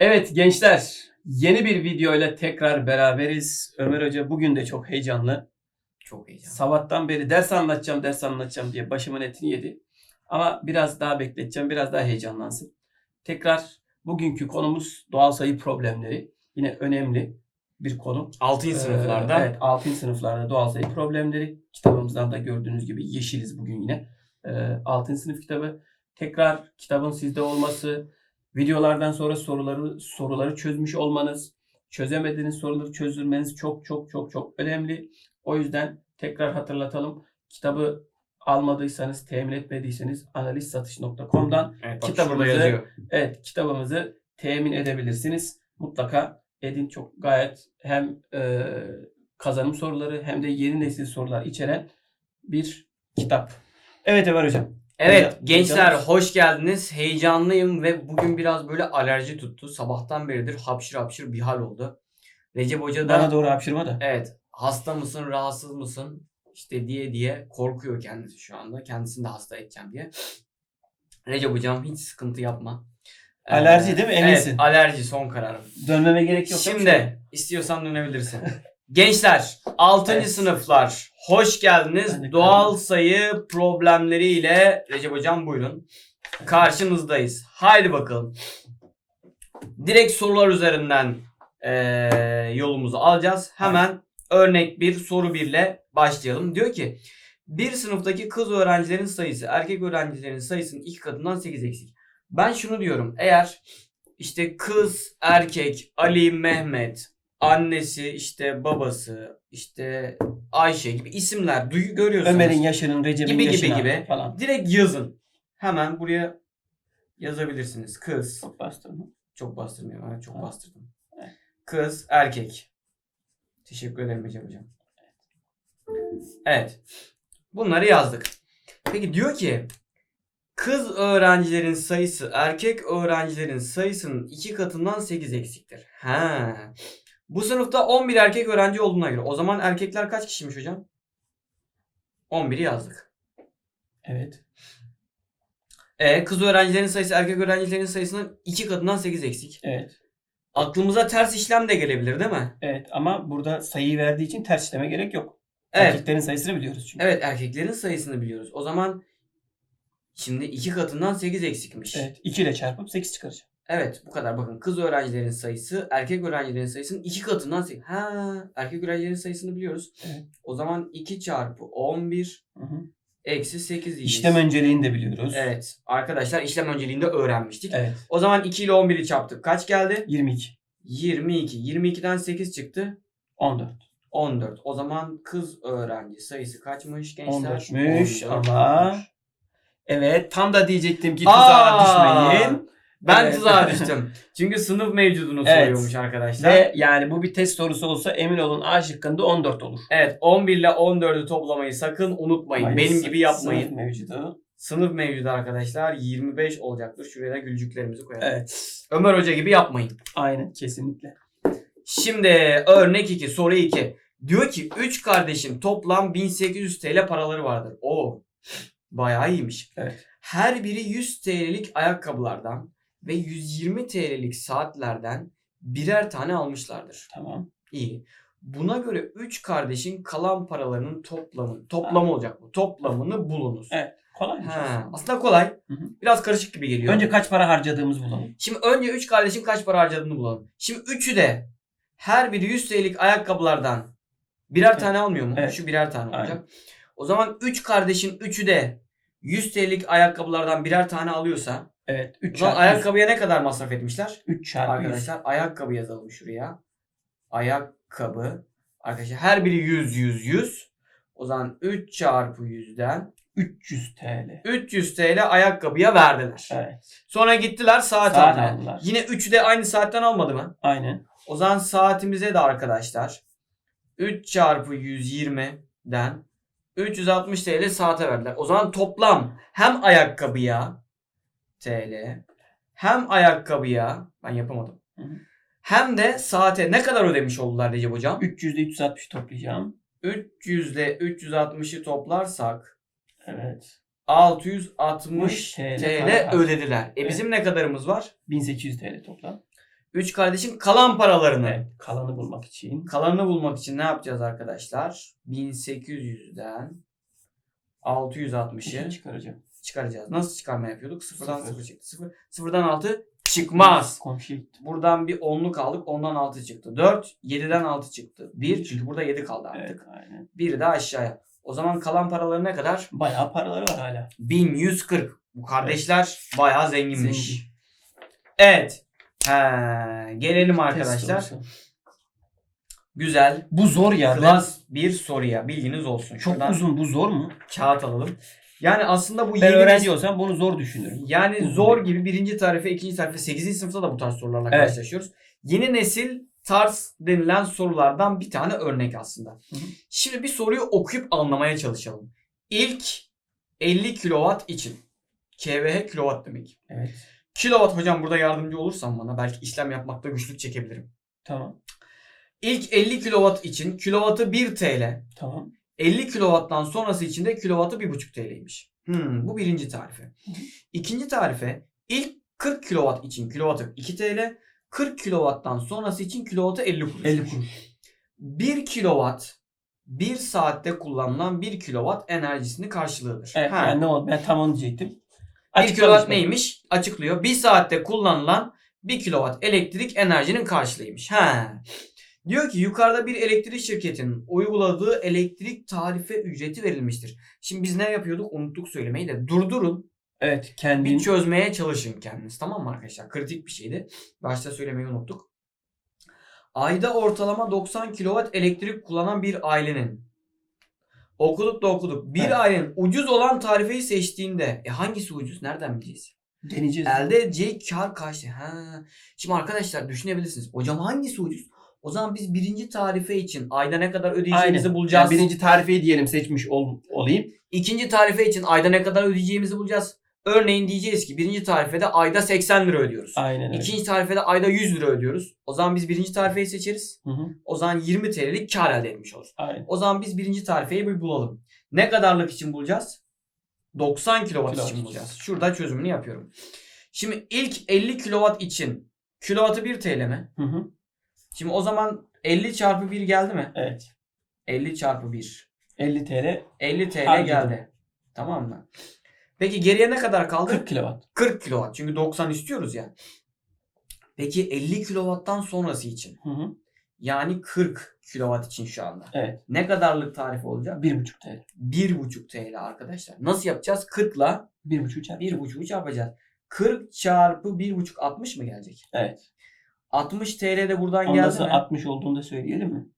Evet gençler, yeni bir video ile tekrar beraberiz. Ömer Hoca bugün de çok heyecanlı. Çok heyecanlı. Sabahtan beri ders anlatacağım, ders anlatacağım diye başımın etini yedi. Ama biraz daha bekleteceğim, biraz daha heyecanlansın. Tekrar bugünkü konumuz doğal sayı problemleri. Yine önemli bir konu. 6. Ee, sınıflarda Evet 6. sınıflarda doğal sayı problemleri. Kitabımızdan da gördüğünüz gibi yeşiliz bugün yine. Ee, 6. sınıf kitabı. Tekrar kitabın sizde olması, videolardan sonra soruları soruları çözmüş olmanız, çözemediğiniz soruları çözdürmeniz çok çok çok çok önemli. O yüzden tekrar hatırlatalım. Kitabı almadıysanız, temin etmediyseniz analizsatış.com'dan evet, kitabımızı-. Evet kitabımızı temin edebilirsiniz. Mutlaka edin çok gayet hem e, kazanım soruları hem de yeni nesil sorular içeren bir kitap. Evet Ömer Hocam. Evet Hocam- gençler hoş geldiniz. Heyecanlıyım ve bugün biraz böyle alerji tuttu. Sabahtan beridir hapşır hapşır bir hal oldu. Recep Hoca da Bana doğru hapşırma da. evet hasta mısın rahatsız mısın işte diye diye korkuyor kendisi şu anda. Kendisini de hasta edeceğim diye. Recep Hocam hiç sıkıntı yapma. Ee, Alerji değil mi? Eminsin. Evet alerji son kararım. Dönmeme gerek yok. Şimdi istiyorsan dönebilirsin. Gençler 6. Evet. sınıflar hoş geldiniz. De Doğal kaldım. sayı problemleriyle Recep hocam buyurun. Karşınızdayız. Haydi bakalım. Direkt sorular üzerinden eee, yolumuzu alacağız. Hemen örnek bir soru birle başlayalım. Diyor ki bir sınıftaki kız öğrencilerin sayısı erkek öğrencilerin sayısının iki katından 8 eksik. Ben şunu diyorum. Eğer işte kız, erkek, Ali, Mehmet, annesi, işte babası, işte Ayşe gibi isimler duyu görüyorsunuz. Ömer'in yaşının, Recep'in Gibi gibi yaşına gibi. falan. Direkt yazın. Hemen buraya yazabilirsiniz. Kız. Çok bastırma. Çok bastırmıyorum. Evet, çok Ha. bastırdım. Evet. Kız, erkek. Teşekkür ederim Ece Hocam. Evet. Bunları yazdık. Peki diyor ki kız öğrencilerin sayısı erkek öğrencilerin sayısının iki katından 8 eksiktir. Ha. Bu sınıfta 11 erkek öğrenci olduğuna göre o zaman erkekler kaç kişiymiş hocam? 11'i yazdık. Evet. E, kız öğrencilerin sayısı erkek öğrencilerin sayısının iki katından 8 eksik. Evet. Aklımıza ters işlem de gelebilir değil mi? Evet ama burada sayıyı verdiği için ters işleme gerek yok. Evet. Erkeklerin sayısını biliyoruz çünkü. Evet erkeklerin sayısını biliyoruz. O zaman şimdi iki katından 8 eksikmiş. Evet. 2 ile çarpıp 8 çıkaracağım. Evet bu kadar bakın kız öğrencilerin sayısı erkek öğrencilerin sayısının iki katından 8. Ha erkek öğrencilerin sayısını biliyoruz. Evet. O zaman 2 çarpı 11 Hı hı. eksi 8 diyeceğiz. İşlem önceliğini de biliyoruz. Evet arkadaşlar işlem önceliğinde öğrenmiştik. Evet. O zaman 2 ile 11'i çarptık. Kaç geldi? 22. 22. 22'den 8 çıktı. 14. 14. O zaman kız öğrenci sayısı kaçmış gençler? 14'müş 14. ama evet tam da diyecektim ki tuzağa Aa! düşmeyin. Ben Evet. tuzağa düştüm. Çünkü sınıf mevcudunu Evet. soruyormuş arkadaşlar. Ve yani bu bir test sorusu olsa emin olun A şıkkında 14 olur. Evet 11 ile 14'ü toplamayı sakın unutmayın. Hayır, Benim gibi yapmayın. Sınıf mevcudu. Sınıf mevcudu arkadaşlar 25 olacaktır. Şuraya da gülcüklerimizi koyalım. Evet. Ömer Hoca gibi yapmayın. Aynen kesinlikle. Şimdi örnek 2 soru 2. Diyor ki 3 kardeşin toplam 1800 TL paraları vardır. Oo bayağı iyiymiş. Evet. Her biri 100 TL'lik ayakkabılardan ve 120 TL'lik saatlerden birer tane almışlardır. Tamam. İyi. Buna göre 3 kardeşin kalan paralarının toplamı, toplamı olacak bu. Toplamını bulunuz. Evet. Kolay mı? Ha, aslında kolay. Hı hı. Biraz karışık gibi geliyor. Önce kaç para harcadığımızı bulalım. Şimdi önce 3 kardeşin kaç para harcadığını bulalım. Şimdi üçü de her biri 100 TL'lik ayakkabılardan birer Evet. tane almıyor mu? Evet. Şu birer tane Aynen. olacak. O zaman 3 kardeşin üçü de 100 TL'lik ayakkabılardan birer tane alıyorsa Evet. o 3 zaman çarpı 100. ayakkabıya ne kadar masraf etmişler? 3 çarpı 100. Arkadaşlar ayakkabı yazalım şuraya. Ayakkabı. Arkadaşlar her biri 100 100 100. O zaman 3 çarpı 100'den 300 TL. 300 TL ayakkabıya verdiler. Evet. Sonra gittiler saat, Saat almaya. aldılar. Yine üçü de aynı saatten almadı mı? Aynen. O zaman saatimize de arkadaşlar 3 çarpı 120'den 360 TL saate verdiler. O zaman toplam hem ayakkabıya TL hem ayakkabıya ben yapamadım. Hı hı. Hem de saate ne kadar ödemiş oldular Recep hocam? 300 ile 360 toplayacağım. 300 ile 360'ı toplarsak Evet. 660 TL TL ödediler. E Evet. bizim ne kadarımız var? 1800 TL toplam. Üç kardeşin kalan paralarını. Evet, kalanı bulmak için. Kalanını bulmak için ne yapacağız arkadaşlar? 1800'den 660'ı çıkaracağım. çıkaracağız. Nasıl çıkarma yapıyorduk? Sıfırdan Sıfır. sıfır çıktı. Sıfır, sıfırdan 6 çıkmaz. Gittim. Buradan bir 10'luk aldık. Ondan 6 çıktı. 4, 7'den 6 çıktı. 1 çünkü burada 7 kaldı artık. Evet, aynen. Biri de aşağıya. O zaman kalan paraları ne kadar? Bayağı paraları var hala. 1140. Bu kardeşler bayağı zenginmiş. Zengin. Evet. He, gelelim arkadaşlar. Güzel. Bu zor ya. Klas bir soruya bilginiz olsun. çok Şuradan uzun. Bu zor mu? kağıt alalım. Yani aslında bu Ben yeni öğrenci olsam bunu zor düşünürüm. Yani Uzun zor gibi birinci tarife, ikinci tarife, sekizinci sınıfta da bu tarz sorularla Evet. karşılaşıyoruz. Yeni nesil tarz denilen sorulardan bir tane örnek aslında. hı. Şimdi bir soruyu okuyup anlamaya çalışalım. İlk 50 kilowatt için. KVH kilowatt demek. Evet. Kilowatt hocam burada yardımcı olursan bana belki işlem yapmakta güçlük çekebilirim. Tamam. İlk 50 kilowatt için kilovatı 1 TL. Tamam. 50 kilowatttan sonrası için de kilovatı 1,5 TL'ymiş. Hmm, bu birinci tarife. İkinci tarife ilk 40 kilowatt için kilovatı 2 TL. 40 kilowatttan sonrası için kilovatı 50 kuruş. 50 kuruş. 1 kilowatt 1 saatte kullanılan 1 kilowatt enerjisini karşılığıdır. Evet, Ha. yani ne oldu? Ben tam onu diyecektim. 1 Açıklamış kilowatt neymiş? Açıklıyor. 1 saatte kullanılan 1 kilowatt elektrik enerjinin karşılığıymış. Ha. Diyor ki yukarıda bir elektrik şirketinin uyguladığı elektrik tarife ücreti verilmiştir. Şimdi biz ne yapıyorduk? Unuttuk söylemeyi de. Durdurun. Evet. Bir Kendin çözmeye çalışın kendiniz. Tamam mı arkadaşlar? Kritik bir şeydi. Başta söylemeyi unuttuk. Ayda ortalama 90 kW elektrik kullanan bir ailenin okuduk da okuduk. Bir Evet. ailenin ucuz olan tarifeyi seçtiğinde e hangisi ucuz? Nereden bileceğiz? deneyeceğiz. Elde edeceği kar kaçtı? Ha. Şimdi arkadaşlar düşünebilirsiniz. Hocam hangisi ucuz? O zaman biz birinci tarife için ayda ne kadar ödeyeceğimizi Aynen. bulacağız. Yani birinci tarifeyi diyelim seçmiş ol, olayım. İkinci tarife için ayda ne kadar ödeyeceğimizi bulacağız. Örneğin diyeceğiz ki birinci tarifede ayda 80 lira ödüyoruz. Aynen öyle. İkinci tarifede ayda 100 lira ödüyoruz. O zaman biz birinci tarifeyi seçeriz. Hı hı. O zaman 20 TL'lik kar elde etmiş oluruz. Aynen. O zaman biz birinci tarifeyi bir bulalım. Ne kadarlık için bulacağız? 90 kW Kilowatt için bulacağız. Şurada çözümünü yapıyorum. Şimdi ilk 50 kW için kilovatı 1 TL mi? Hı hı. Şimdi o zaman 50 çarpı 1 geldi mi? Evet. 50 çarpı 1. 50 TL 50 TL Harcadım. geldi. Tamam mı? Peki geriye ne kadar kaldı? 40 kilowatt. 40 kW. Çünkü 90 istiyoruz ya. Peki 50 kW'tan sonrası için. Hı hı. Yani 40 kW için şu anda. Evet. Ne kadarlık tarife olacak? 1,5 TL. 1,5 TL arkadaşlar. Nasıl yapacağız? 40 ile 1,5 çarpı. 1,5'u çarpacağız. 40 çarpı 1,5 60 mı gelecek? Evet. 60 TL de buradan Onun geldi nasıl mi? 60 olduğunu da söyleyelim mi?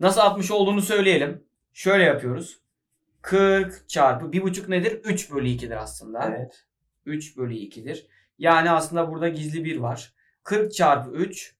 Nasıl 60 olduğunu söyleyelim. Şöyle yapıyoruz. 40 çarpı 1,5 nedir? 3 bölü 2'dir aslında. Evet. 3 bölü 2'dir. Yani aslında burada gizli 1 var. 40 çarpı 3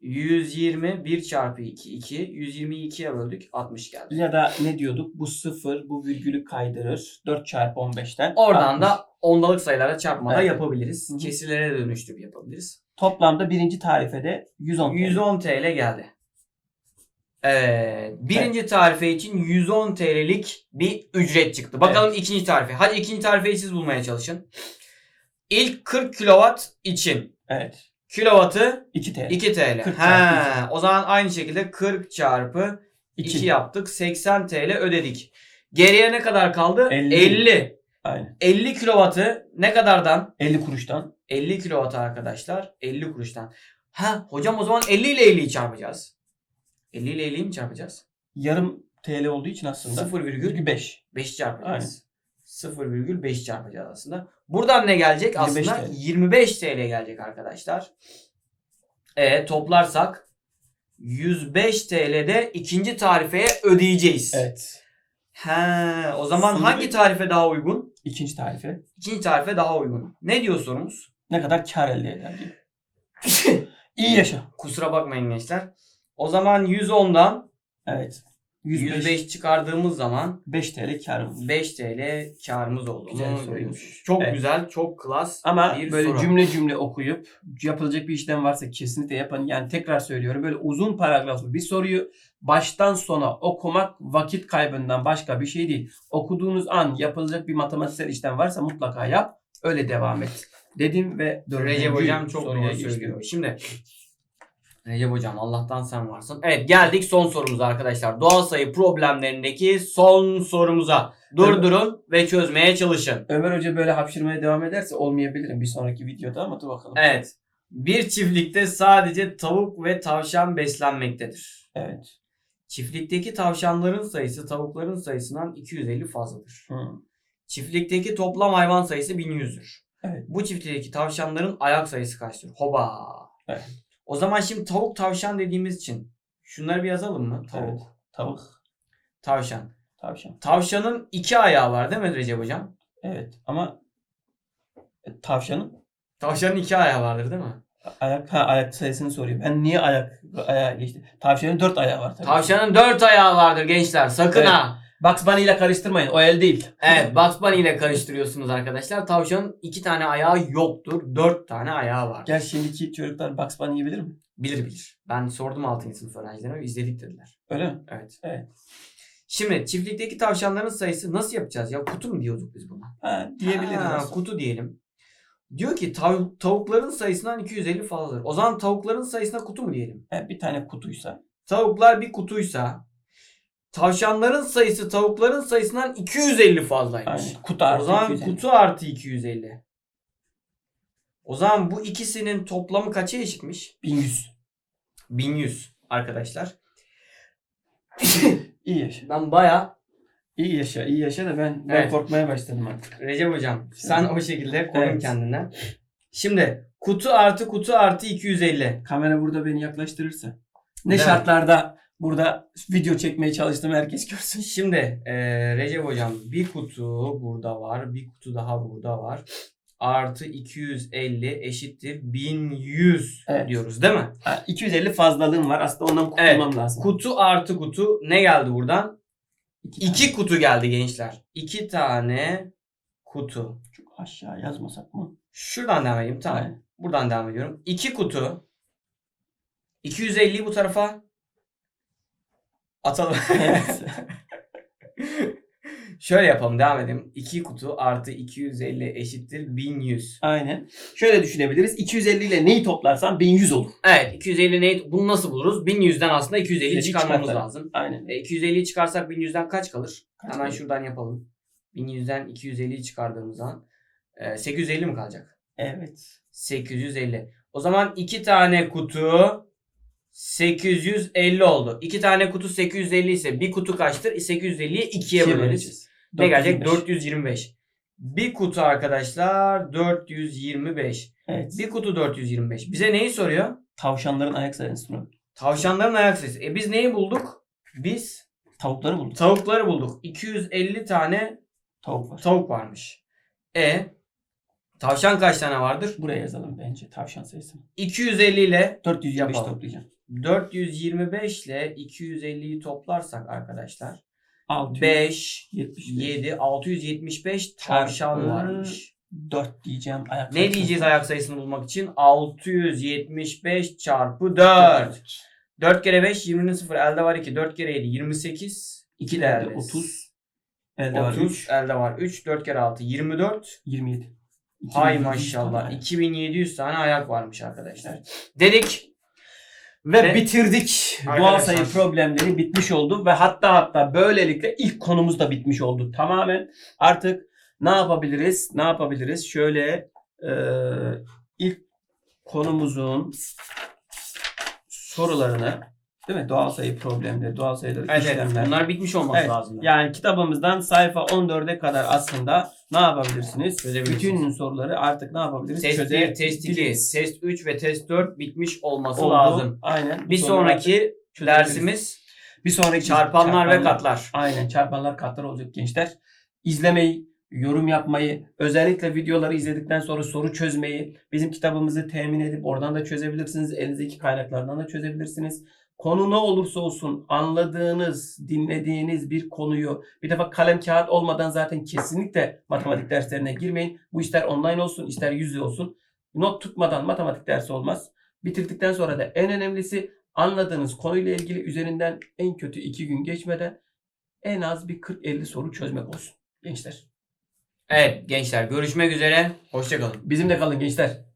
120 1 çarpı 2 2 122'ye böldük 60 geldi. Ya da ne diyorduk? Bu sıfır bu virgülü kaydırır. 4 çarpı 15'ten. Oradan 60. da ondalık sayılara çarpmada Evet. yapabiliriz. Hı hı. Kesirlere dönüştürüp yapabiliriz. Toplamda birinci tarifede 110 TL. 110 TL geldi. Evet. Birinci tarife için 110 TL'lik bir ücret çıktı. Bakalım ikinci tarife. Hadi ikinci tarifeyi siz bulmaya çalışın. İlk 40 kW için Evet. kilovatı 2 TL. 2 TL. 40 He, o zaman aynı şekilde 40 çarpı 2 2. yaptık. 80 TL ödedik. Geriye ne kadar kaldı? 50. 50. Aynen. 50 kilovatı ne kadardan? 50 kuruştan. 50 kilowatt arkadaşlar 50 kuruştan. Ha hocam o zaman 50 ile 50'yi çarpacağız. 50 ile 50'yi mi çarpacağız? Yarım TL olduğu için aslında 0,5 0,5. çarpacağız. 0,5 çarpacağız aslında. Buradan ne gelecek? 25 aslında TL. 25 TL gelecek arkadaşlar. E toplarsak 105 TL'de ikinci tarifeye ödeyeceğiz. Evet. He, o zaman Şimdi- hangi tarife daha uygun? İkinci tarife. İkinci tarife daha uygun. Ne diyor sorumuz? Ne kadar kar elde eder diye. İyi yaşa. Kusura bakmayın gençler. O zaman 110'dan Evet. 105, 105 çıkardığımız zaman 5 TL karımız. 5 TL karımız oldu. Güzel soruymuş. Çok Evet. güzel, çok klas Ama bir böyle soru. cümle cümle okuyup yapılacak bir işlem varsa kesinlikle yapın. Yani tekrar söylüyorum böyle uzun paragraflı bir soruyu baştan sona okumak vakit kaybından başka bir şey değil. Okuduğunuz an yapılacak bir matematiksel işlem varsa mutlaka yap. Öyle devam et. dedim ve dördüncü Recep hocam çok soruya doğru geçtim. söylüyor. Şimdi Recep hocam Allah'tan sen varsın. Evet geldik son sorumuza arkadaşlar. Doğal sayı problemlerindeki son sorumuza. Durdurun ve çözmeye çalışın. Ömer Hoca böyle hapşırmaya devam ederse olmayabilirim bir sonraki videoda ama dur bakalım. Evet. Bir çiftlikte sadece tavuk ve tavşan beslenmektedir. Evet. Çiftlikteki tavşanların sayısı tavukların sayısından 250 fazladır. Hı. Çiftlikteki toplam hayvan sayısı 1100'dür. Evet. Bu çiftlikteki tavşanların ayak sayısı kaçtır? Hoba. Evet. O zaman şimdi tavuk tavşan dediğimiz için şunları bir yazalım mı? Tavuk, Evet. Tavuk, tavşan. tavşan. Tavşanın iki ayağı var değil mi Recep hocam? Evet ama e, tavşanın Tavşanın iki ayağı vardır değil mi? ayak ha ayak sayısını soruyor. Ben niye ayak ayağa geçti? Tavşanın dört ayağı var tabii. Tavşanın dört ayağı vardır gençler. Sakın Evet. ha. Bugs Bunny ile karıştırmayın. O el değil. Evet Bugs Bunny ile karıştırıyorsunuz arkadaşlar. Tavşanın iki tane ayağı yoktur. Dört tane ayağı var. Gel şimdiki çocuklar Bugs Bunny'yi bilir mi? Bilir bilir. Ben sordum 6. sınıf öğrencilerime izledik dediler. Öyle mi? Evet. Evet. Şimdi çiftlikteki tavşanların sayısı nasıl yapacağız ya? Kutu mu diyorduk biz buna? Ha, diyebiliriz. Ha, aslında. kutu diyelim. Diyor ki tav- tavukların sayısından 250 fazladır. O zaman tavukların sayısına kutu mu diyelim? Ha, bir tane kutuysa Tavuklar bir kutuysa tavşanların sayısı tavukların sayısından 250 fazlaymış. aynen. Kutu artı o zaman 250. kutu artı 250. O zaman bu ikisinin toplamı kaça eşitmiş? 1100. 1100 arkadaşlar. İyi yaşa. Ben baya İyi yaşa, iyi yaşa da ben ben Evet. korkmaya başladım artık. Recep hocam sen o şekilde korun Evet. kendine. Şimdi kutu artı kutu artı 250. Kamera burada beni yaklaştırırsa. Ne mi? şartlarda burada video çekmeye çalıştığımı herkes görsün. Şimdi eee Recep hocam bir kutu burada var. Bir kutu daha burada var. Artı 250 eşittir 1100 Evet. diyoruz değil mi? Ha, 250 fazlalığım var. Aslında ondan kurtulmam lazım. Kutu artı kutu ne geldi buradan? İki tane. İki kutu geldi gençler. İki tane kutu. Çok aşağı yazmasak mı? Şuradan devam edeyim tamam. Aynen. Buradan devam ediyorum. İki kutu. 250'yi bu tarafa atalım. Şöyle yapalım devam edelim. 2 kutu artı 250 eşittir 1100. Aynen. Şöyle düşünebiliriz. 250 ile neyi toplarsam 1100 olur. Evet 250 ne? Bunu nasıl buluruz? 1100'den aslında 250'yi Elli çıkarmamız çıkartalım. lazım. Aynen. E, 250'yi çıkarsak 1100'den kaç kalır? Kaç Hemen kalır? şuradan yapalım. 1100'den 250'yi çıkardığımız zaman e, 850 mi kalacak? Evet. 850. O zaman 2 tane kutu 850 oldu. 2 tane kutu 850 ise bir kutu kaçtır? 850'yi 2'ye İkiye böleriz. Ne gelecek? 425. 425. Bir kutu arkadaşlar 425. Evet. Bir kutu 425. Bize neyi soruyor? Tavşanların ayak sayısını. Tavşanların ayak sayısı. E biz neyi bulduk? Biz Tavukları bulduk. tavukları bulduk. 250 tane Tavuk var. tavuk varmış. E tavşan kaç tane vardır? Buraya yazalım bence tavşan sayısını. 250 ile 425 Yapalım. toplayacağım. 425 ile 250'yi toplarsak arkadaşlar 600. 5 75. 7 675 tavşan Çarpı varmış. 4 diyeceğim ayak Ne sayısını. diyeceğiz ayak sayısını bulmak için? 675 çarpı 4. 4 kere 5 20'nin 0 elde var 2. 4 kere 7 28. 2 derdi 30. Elde var 30 3. elde var 3. 4 kere 6 24. 27. Hay 2700 maşallah. tane. 2700 tane ayak varmış arkadaşlar. Dedik. Ve, Ve- bitirdik. Doğal sayı problemleri bitmiş oldu ve hatta hatta böylelikle ilk konumuz da bitmiş oldu. Tamamen artık ne yapabiliriz? Ne yapabiliriz? Şöyle e, ilk konumuzun sorularını değil mi? Doğal sayı problemleri, doğal sayıları Evet, işlemler. Bunlar bitmiş olması Evet, lazım. Yani kitabımızdan sayfa 14'e kadar aslında ne yapabilirsiniz? Bütün soruları artık ne yapabiliriz? Test 1, Çözebiliriz. test 2, test 3 ve test 4 bitmiş olması Oldu. lazım. Aynen. Bir sonraki dersimiz bir sonraki çarpanlar ve katlar. Aynen çarpanlar katlar olacak gençler. İzlemeyi, yorum yapmayı, özellikle videoları izledikten sonra soru çözmeyi, bizim kitabımızı temin edip oradan da çözebilirsiniz. Elinizdeki kaynaklardan da çözebilirsiniz. Konu ne olursa olsun anladığınız, dinlediğiniz bir konuyu bir defa kalem kağıt olmadan zaten kesinlikle matematik derslerine girmeyin. Bu ister online olsun ister yüz yüze olsun. Not tutmadan matematik dersi olmaz. Bitirdikten sonra da en önemlisi anladığınız konuyla ilgili üzerinden en kötü iki gün geçmeden en az bir 40-50 soru çözmek olsun gençler. Evet gençler görüşmek üzere. Hoşçakalın. Bizimle kalın gençler.